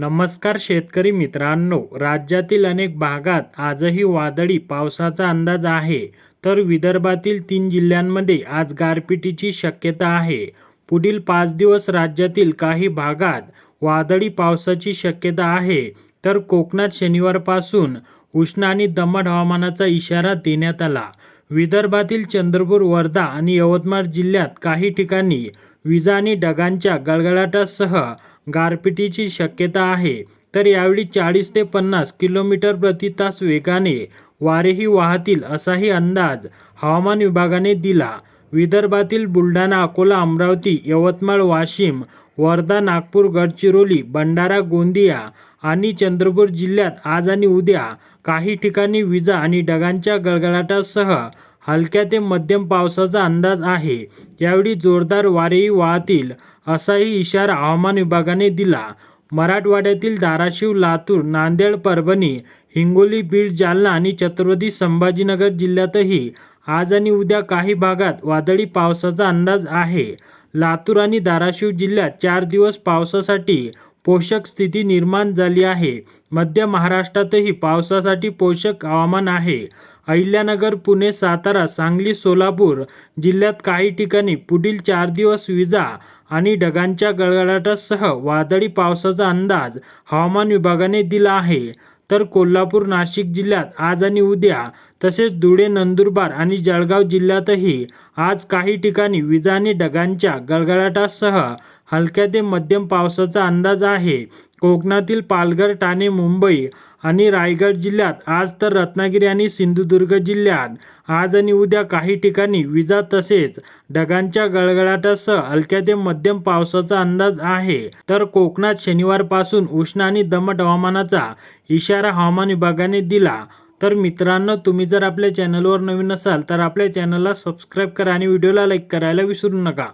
नमस्कार शेतकरी मित्रांनो राज्यातील अनेक भागात आजही वादळी पावसाचा अंदाज आहे तर विदर्भातील तीन जिल्ह्यांमध्ये आज गारपिटीची शक्यता आहे. पुढील पाच दिवस राज्यातील काही भागात वादळी पावसाची शक्यता आहे तर कोकणात शनिवारपासून उष्ण आणि दमट हवामानाचा इशारा देण्यात आला. विदर्भातील चंद्रपूर वर्धा आणि यवतमाळ जिल्ह्यात काही ठिकाणी विजा आणि ढगांच्या गडगडाटासह गारपिटीची शक्यता आहे. तर यावेळी चाळीस ते पन्नास किलोमीटर प्रति तास वेगाने वारेही वाहतील असाही अंदाज हवामान विभागाने दिला. विदर्भातील बुलढाणा अकोला अमरावती यवतमाळ वाशिम वर्धा नागपूर गडचिरोली भंडारा गोंदिया आणि चंद्रपूर जिल्ह्यात आज आणि उद्या काही ठिकाणी विजा आणि ढगांच्या गडगडाटासह हलक्या ते मध्यम पावसाचा अंदाज आहे. यावेळी जोरदार वारेही वाहतील असाही इशारा हवामान विभागाने दिला. मराठवाड्यातील धाराशिव लातूर नांदेड परभणी हिंगोली बीड जालना आणि छत्रपती संभाजीनगर जिल्ह्यातही आज आणि उद्या काही भागात वादळी पावसाचा अंदाज आहे. लातूर आणि धाराशिव जिल्ह्यात चार दिवस पावसासाठी पोषक स्थिती निर्माण झाली आहे. मध्य महाराष्ट्रातही पावसासाठी पोषक हवामान आहे. अहिल्यानगर पुणे सातारा सांगली सोलापूर जिल्ह्यात काही ठिकाणी पुढील चार दिवस विजा आणि ढगांच्या गडगडाटासह वादळी पावसाचा अंदाज हवामान विभागाने दिला आहे. तर कोल्हापूर नाशिक जिल्ह्यात आज आणि उद्या तसेच धुळे नंदुरबार आणि जळगाव जिल्ह्यातही आज काही ठिकाणी विजा आणि ढगांच्या गडगडाटासह हलक्या ते मध्यम पावसाचा अंदाज आहे. कोकणातील पालघर ठाणे मुंबई आणि रायगड जिल्ह्यात. आज तर रत्नागिरी आणि सिंधुदुर्ग जिल्ह्यात. आज आणि उद्या काही ठिकाणी विजा तसेच ढगांच्या गळगडाटासह हलक्या ते मध्यम पावसाचा अंदाज आहे. तर कोकणात शनिवारपासून उष्ण आणि दमट हवामानाचा इशारा हवामान विभागाने दिला. तर मित्रांनो तुम्ही जर आपल्या चॅनलवर नवीन असाल तर आपल्या चॅनलला सबस्क्राईब करा आणि व्हिडिओला लाईक करायला विसरू नका.